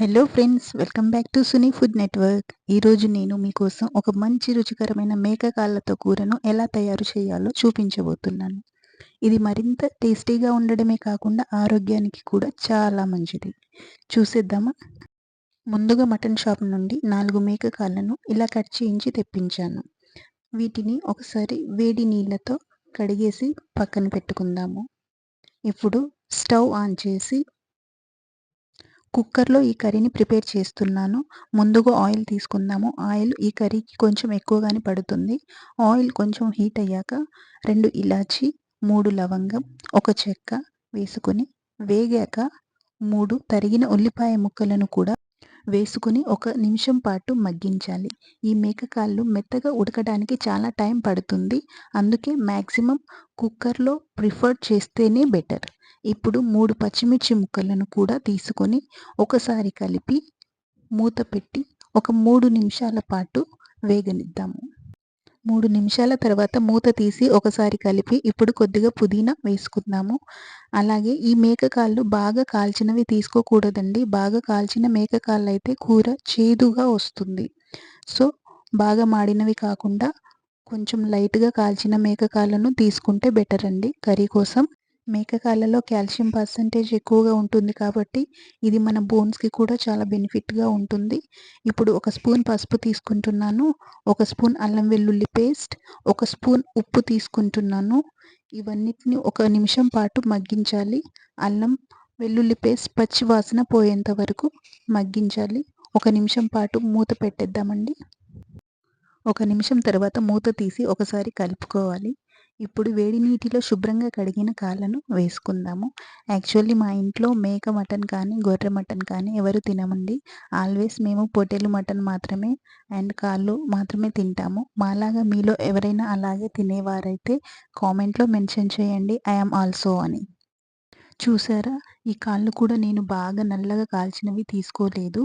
Hello friends welcome back to Suni food network ఈరోజు నేను మీకోసం ఒక మంచి రుచికరమైన మేక కాళ్ళతో కూరను ఎలా తయారు చేయాలో చూపించబోతున్నాను. ఇది మరింత టేస్టీగా ఉండడమే కాకుండా ఆరోగ్యానికి కూడా చాలా మంచిది. చూసేద్దామా? ముందుగా మటన్ షాప్ నుండి నాలుగు మేక కాళ్ళను ఇలా కట్ చేయించి తెప్పించాను. వీటిని ఒకసారి వేడి నీళ్ళతో కడిగేసి పక్కన పెట్టుకుందాము. ఇప్పుడు స్టవ్ ఆన్ చేసి కుక్కర్లో ఈ కర్రీని ప్రిపేర్ చేస్తున్నాను. ముందుగా ఆయిల్ తీసుకుందాము. ఆయిల్ ఈ కర్రీకి కొంచెం ఎక్కువగానే పడుతుంది. ఆయిల్ కొంచెం హీట్ అయ్యాక రెండు ఇలాచి మూడు లవంగం ఒక చెక్క వేసుకొని వేగాక మూడు తరిగిన ఉల్లిపాయ ముక్కలను కూడా వేసుకుని ఒక నిమిషం పాటు మగ్గించాలి. ఈ మేకకాళ్ళు మెత్తగా ఉడకడానికి చాలా టైం పడుతుంది. అందుకే మ్యాక్సిమం కుక్కర్లో ప్రిఫర్ చేస్తేనే బెటర్. ఇప్పుడు మూడు పచ్చిమిర్చి ముక్కలను కూడా తీసుకొని ఒకసారి కలిపి మూత పెట్టి ఒక మూడు నిమిషాల పాటు వేగనిద్దాము. మూడు నిమిషాల తర్వాత మూత తీసి ఒకసారి కలిపి ఇప్పుడు కొద్దిగా పుదీనా వేసుకుందాము. అలాగే ఈ మేకకాళ్ళు బాగా కాల్చినవి తీసుకోకూడదండి. బాగా కాల్చిన మేకకాళ్ళు అయితే కూర చేదుగా వస్తుంది. సో బాగా మాడినవి కాకుండా కొంచెం లైట్గా కాల్చిన మేకకాళ్ళను తీసుకుంటే బెటర్ అండి కర్రీ కోసం మేకకాళ్ళలో కాల్షియం పర్సంటేజ్ ఎక్కువగా ఉంటుంది కాబట్టి ఇది మన బోన్స్కి కూడా చాలా బెనిఫిట్గా ఉంటుంది. ఇప్పుడు ఒక స్పూన్ పసుపు తీసుకుంటున్నాను ఒక స్పూన్ అల్లం వెల్లుల్లి పేస్ట్ ఒక స్పూన్ ఉప్పు తీసుకుంటున్నాను. ఇవన్నిటిని ఒక నిమిషం పాటు మగ్గించాలి. అల్లం వెల్లుల్లి పేస్ట్ పచ్చి వాసన పోయేంత వరకు మగ్గించాలి. ఒక నిమిషం పాటు మూత పెట్టేద్దామండి. ఒక నిమిషం తర్వాత మూత తీసి ఒకసారి కలుపుకోవాలి. ఇప్పుడు వేడి నీటిలో శుభ్రంగా కడిగిన కాళ్ళను వేసుకుందాము. యాక్చువల్లీ మా ఇంట్లో మేక మటన్ కానీ గొర్రె మటన్ కానీ ఎవరు తినమండి. ఆల్వేస్ మేము పొటేలు మటన్ మాత్రమే అండ్ కాళ్ళు మాత్రమే తింటాము. మాలాగా మీలో ఎవరైనా అలాగే తినేవారైతే కామెంట్లో మెన్షన్ చేయండి. ఐఎమ్ ఆల్సో అని. చూసారా? ఈ కాళ్ళు కూడా నేను బాగా నల్లగా కాల్చినవి తీసుకోలేదు.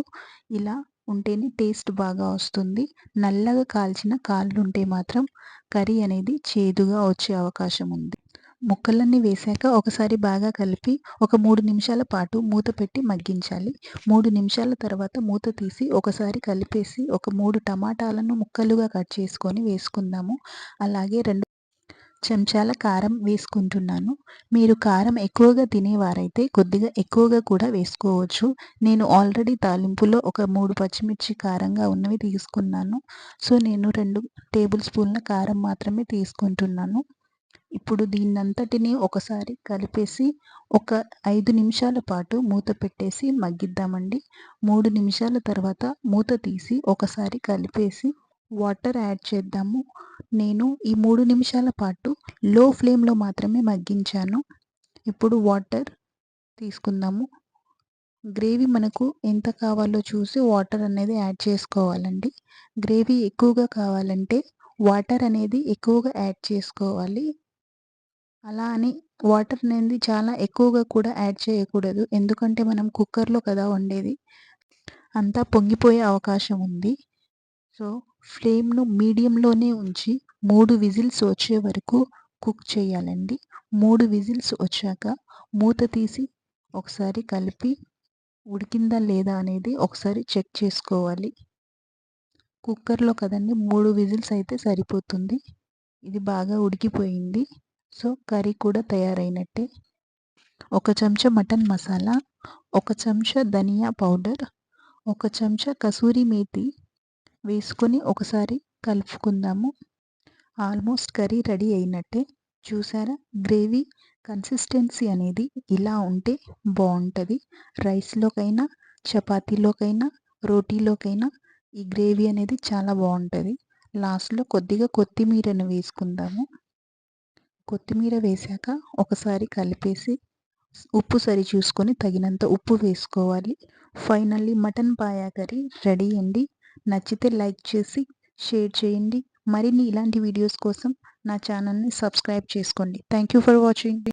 ఇలా ఉంటేనే టేస్ట్ బాగా వస్తుంది. నల్లగా కాల్చిన కాళ్ళు ఉంటే మాత్రం కర్రీ అనేది చేదుగా వచ్చే అవకాశం ఉంది. ముక్కలన్నీ వేశాక ఒకసారి బాగా కలిపి ఒక మూడు నిమిషాల పాటు మూత పెట్టి మగ్గించాలి. మూడు నిమిషాల తర్వాత మూత తీసి ఒకసారి కలిపేసి ఒక మూడు టమాటాలను ముక్కలుగా కట్ చేసుకొని వేసుకుందాము. అలాగే రెండు చెంచాల కారం వేసుకుంటున్నాను. మీరు కారం ఎక్కువగా తినేవారైతే కొద్దిగా ఎక్కువగా కూడా వేసుకోవచ్చు. నేను ఆల్రెడీ తాలింపులో ఒక మూడు పచ్చిమిర్చి కారంగా ఉన్నవి తీసుకున్నాను. సో నేను రెండు టేబుల్ స్పూన్ల కారం మాత్రమే తీసుకుంటున్నాను. ఇప్పుడు దీన్నంతటిని ఒకసారి కలిపేసి ఒక ఐదు నిమిషాల పాటు మూత పెట్టేసి మగ్గిద్దామండి. మూడు నిమిషాల తర్వాత మూత తీసి ఒకసారి కలిపేసి వాటర్ యాడ్ చేద్దాము. నేను ఈ మూడు నిమిషాల పాటు లో ఫ్లేమ్లో మాత్రమే మగ్గించాను. ఇప్పుడు వాటర్ తీసుకుందాము. గ్రేవీ మనకు ఎంత కావాలో చూసి వాటర్ అనేది యాడ్ చేసుకోవాలండి. గ్రేవీ ఎక్కువగా కావాలంటే వాటర్ అనేది ఎక్కువగా యాడ్ చేసుకోవాలి. అలా అని వాటర్ అనేది చాలా ఎక్కువగా కూడా యాడ్ చేయకూడదు. ఎందుకంటే మనం కుక్కర్లో కదా వండేది. అంతా పొంగిపోయే అవకాశం ఉంది. సో ఫ్లేమ్ను మీడియంలోనే ఉంచి మూడు విజిల్స్ వచ్చే వరకు కుక్ చేయాలండి. మూడు విజిల్స్ వచ్చాక మూత తీసి ఒకసారి కలిపి ఉడికిందా లేదా అనేది ఒకసారి చెక్ చేసుకోవాలి. కుక్కర్లో కదండి మూడు విజిల్స్ అయితే సరిపోతుంది. ఇది బాగా ఉడికిపోయింది. సో కర్రీ కూడా తయారైనట్టే. ఒక చెంచా మటన్ మసాలా ఒక చెంచా ధనియా పౌడర్ ఒక చెంచా కసూరి మేతి వేసుకొని ఒకసారి కలుపుకుందాము. ఆల్మోస్ట్ కర్రీ రెడీ అయినట్టే. చూసారా? గ్రేవీ కన్సిస్టెన్సీ అనేది ఇలా ఉంటే బాగుంటుంది. రైస్లోకైనా చపాతీలోకైనా రోటీలోకైనా ఈ గ్రేవీ అనేది చాలా బాగుంటుంది. లాస్ట్లో కొద్దిగా కొత్తిమీరను వేసుకుందాము. కొత్తిమీర వేశాక ఒకసారి కలిపేసి ఉప్పు సరి చూసుకొని తగినంత ఉప్పు వేసుకోవాలి. Finally mutton paya curry ready అండి. నచ్చితే లైక్ చేసి షేర్ చేయండి. మరిన్ని ఇలాంటి వీడియోస్ కోసం నా ఛానల్ని సబ్స్క్రైబ్ చేసుకోండి. Thank you for watching